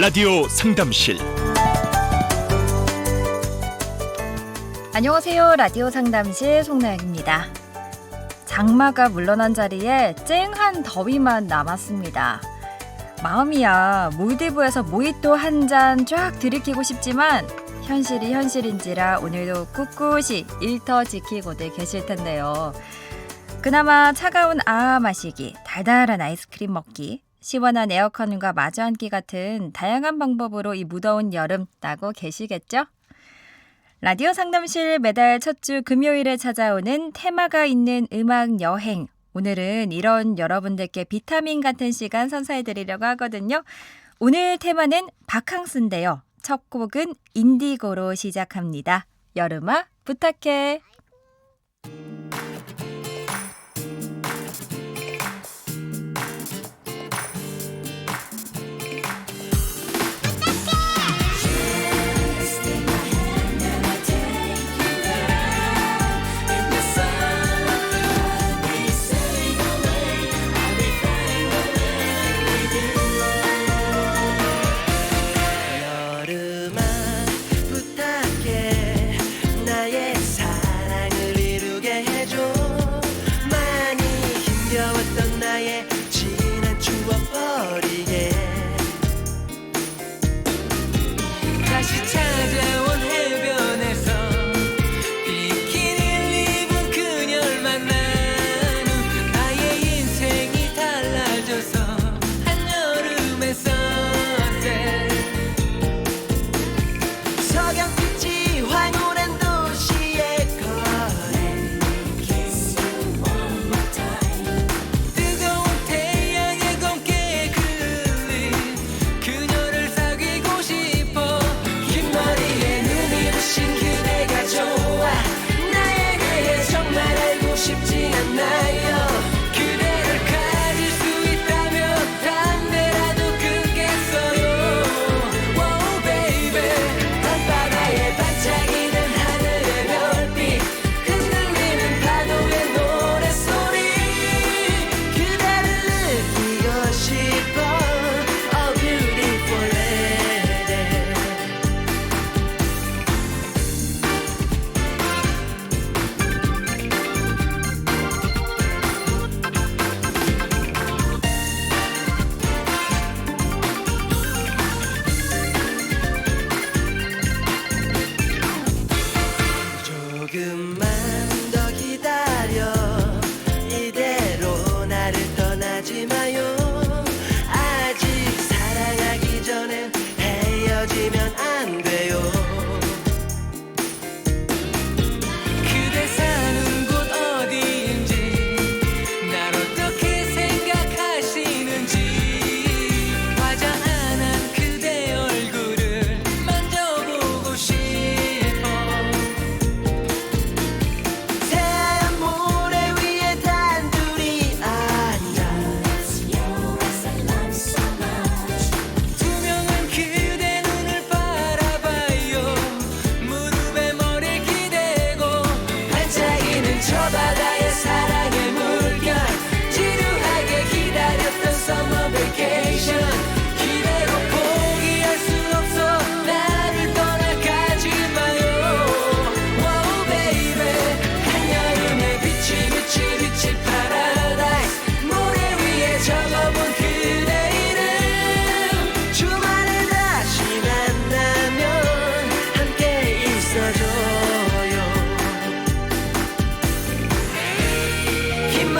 라디오 상담실 안녕하세요. 라디오 상담실 송나영입니다. 장마가 물러난 자리에 쨍한 더위만 남았습니다. 마음이야 몰디브에서 모히또 한 잔 쫙 들이키고 싶지만 현실이 현실인지라 오늘도 꿋꿋이 일터 지키고들 계실 텐데요. 그나마 차가운 아 마시기, 달달한 아이스크림 먹기, 시원한 에어컨과 마주 앉기 같은 다양한 방법으로 이 무더운 여름 나고 계시겠죠? 라디오 상담실 매달 첫 주 금요일에 찾아오는 테마가 있는 음악 여행. 오늘은 이런 여러분들께 비타민 같은 시간 선사해 드리려고 하거든요. 오늘 테마는 바캉스인데요. 첫 곡은 인디고로 시작합니다. 여름아 부탁해.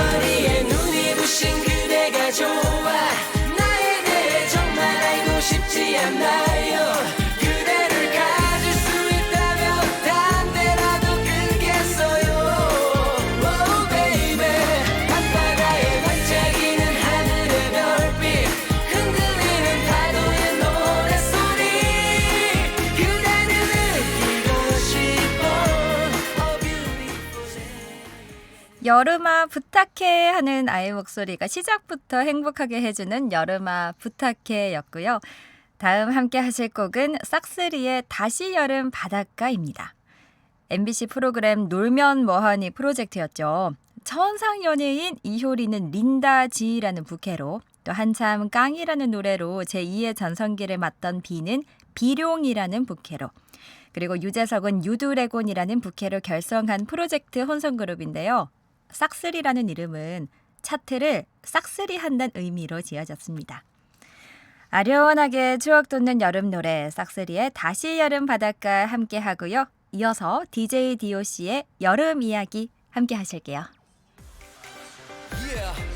긴 머리에 눈이 부신 그대가 좋아. 나에 대해 정말 알고 싶지 않나요. Oh 여름아 부탁해 하는 아이 목소리가 시작부터 행복하게 해주는 여름아 부탁해였고요. 다음 함께 하실 곡은 싹스리의 다시 여름 바닷가입니다. MBC 프로그램 놀면 뭐하니 프로젝트였죠. 천상 연예인 이효리는 린다 지라는 부캐로 또 한참 깡이라는 노래로 제2의 전성기를 맞던 비는 비룡이라는 부캐로 그리고 유재석은 유두레곤이라는 부캐로 결성한 프로젝트 혼성그룹인데요. 싹쓸이라는 이름은 차트를 싹쓸이 한다는 의미로 지어졌습니다. 아련하게 추억 돋는 여름 노래 싹쓸이의 다시 여름 바닷가 함께 하고요. 이어서 DJ DOC의 여름 이야기 함께 하실게요. Yeah.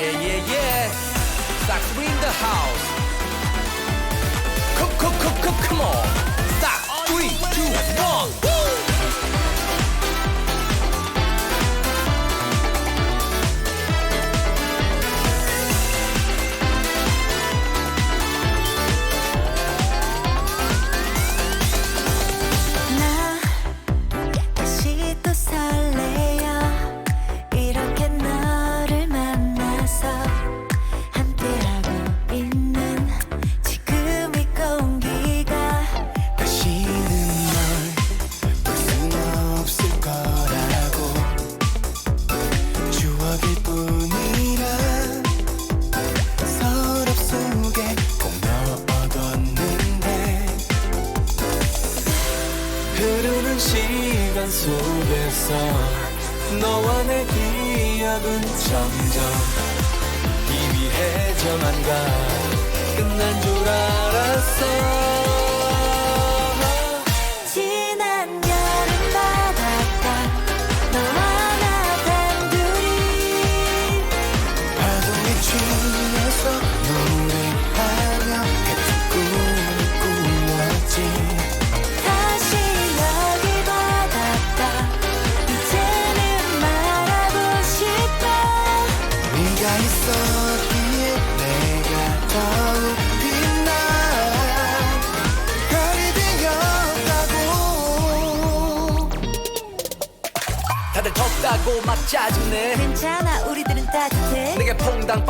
Yeah, yeah, yeah. In the house. Come, come, come, come, come on. Three, two, one.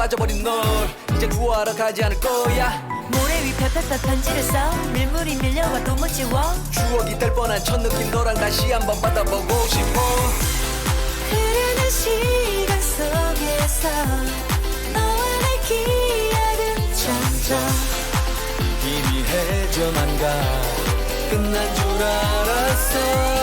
빠져버린 널 이제 구하러 가지 않을 거야. 모래 위 펴펴펴 편지를 써 밀물이 밀려와도 못 지워 추억이 될 뻔한 첫 느낌 너랑 다시 한번 받아보고 싶어. 흐르는 시간 속에서 너와 내 기억은 점점 희미해져만 가 끝난 줄 알았어.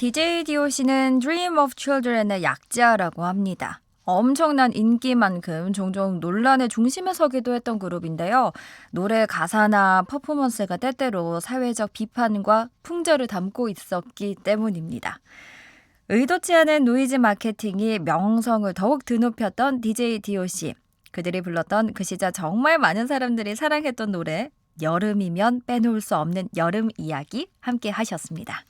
DJ DOC는 Dream of Children의 약자라고 합니다. 엄청난 인기만큼 종종 논란의 중심에 서기도 했던 그룹인데요. 노래 가사나 퍼포먼스가 때때로 사회적 비판과 풍자를 담고 있었기 때문입니다. 의도치 않은 노이즈 마케팅이 명성을 더욱 드높였던 DJ DOC. 그들이 불렀던 그 시절 정말 많은 사람들이 사랑했던 노래 여름이면 빼놓을 수 없는 여름 이야기 함께 하셨습니다.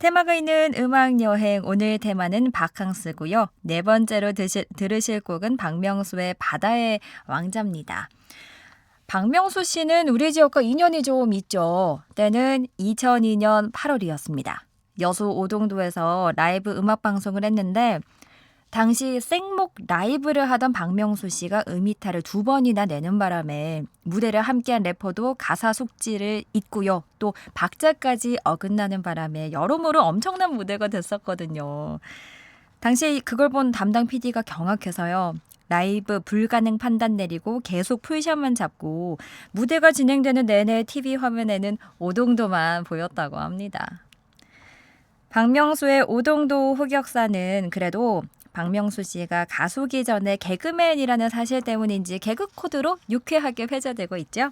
테마가 있는 음악 여행 오늘 테마는 바캉스고요. 네 번째로 드실, 들으실 곡은 박명수의 바다의 왕자입니다. 박명수 씨는 우리 지역과 인연이 좀 있죠. 때는 2002년 8월이었습니다. 여수 오동도에서 라이브 음악 방송을 했는데 당시 생목 라이브를 하던 박명수 씨가 음이탈을 두 번이나 내는 바람에 무대를 함께한 래퍼도 가사 속지를 잊고요. 또 박자까지 어긋나는 바람에 여러모로 엄청난 무대가 됐었거든요. 당시 그걸 본 담당 PD가 경악해서요. 라이브 불가능 판단 내리고 계속 풀샷만 잡고 무대가 진행되는 내내 TV 화면에는 오동도만 보였다고 합니다. 박명수의 오동도 흑역사는 그래도 박명수 씨가 가수기 전에 개그맨이라는 사실 때문인지 개그 코드로 유쾌하게 회자되고 있죠.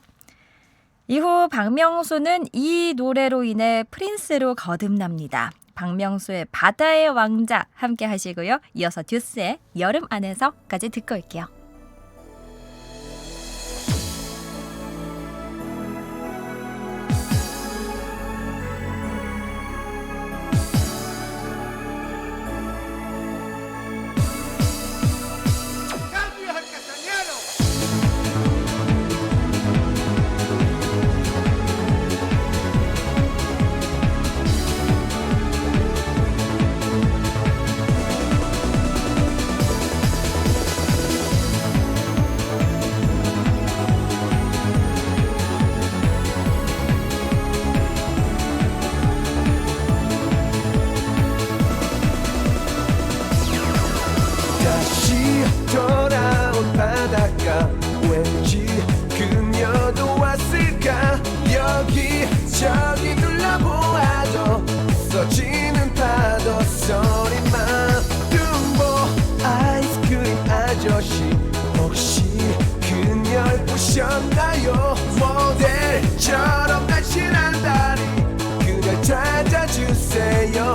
이후 박명수는 이 노래로 인해 프린스로 거듭납니다. 박명수의 바다의 왕자 함께 하시고요. 이어서 듀스의 여름 안에서까지 듣고 올게요. 보셨나요? 모델처럼 날씬한 다리 그녀 찾아주세요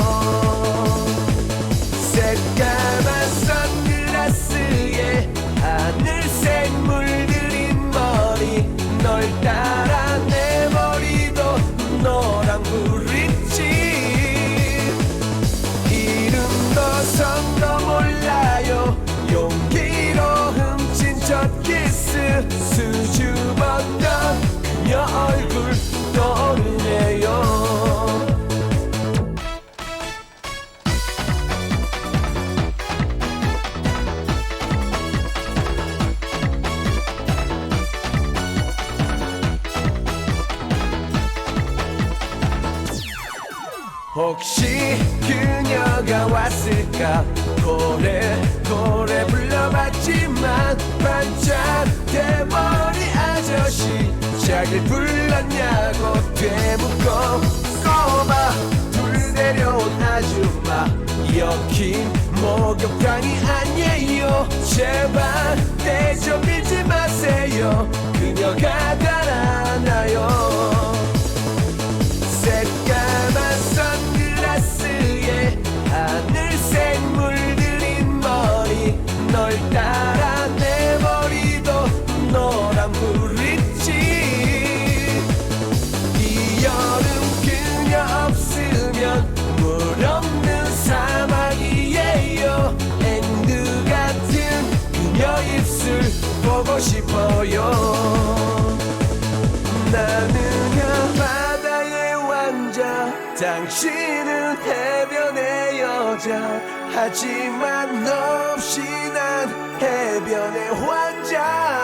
혹시 그녀가 왔을까? 고래 고래 불러봤지만 반짝 대머리 아저씨 자길 불렀냐고 되묻고 꼬마 둘 데려온 아줌마 여긴 목욕탕이 아니에요. 제발 대좀 밀지 마세요. 그녀가 달아나요 널 따라 내 머리도 노란불이지 이 여름 그녀 없으면 물 없는 사막이에요. 앵두 같은 그녀 입술 보고 싶어요. 나는야 바다의 왕자 당신은 해변의 여자. 하지만 너 없이 난 해변의 왕자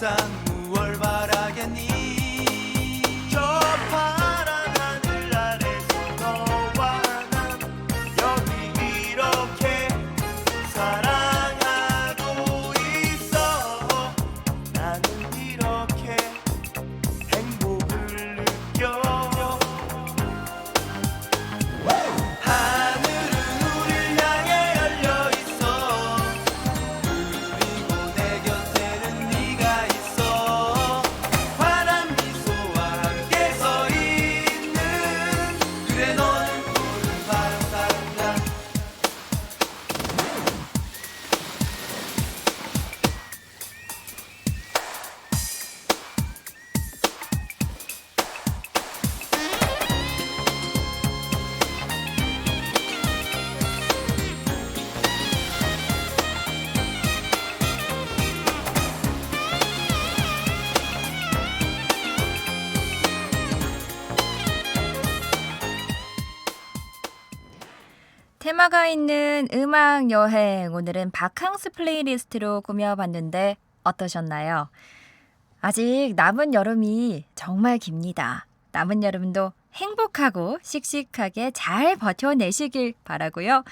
더 테마가 있는 음악 여행 오늘은 바캉스 플레이리스트로 꾸며봤는데 어떠셨나요? 아직 남은 여름이 정말 깁니다. 남은 여름도 행복하고 씩씩하게 잘 버텨내시길 바라고요.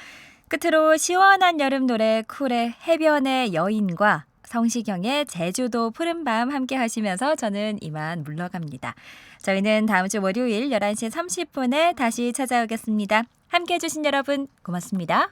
끝으로 시원한 여름 노래 쿨의 해변의 여인과 성시경의 제주도 푸른밤 함께 하시면서 저는 이만 물러갑니다. 저희는 다음 주 월요일 11시 30분에 다시 찾아오겠습니다. 함께 해주신 여러분 고맙습니다.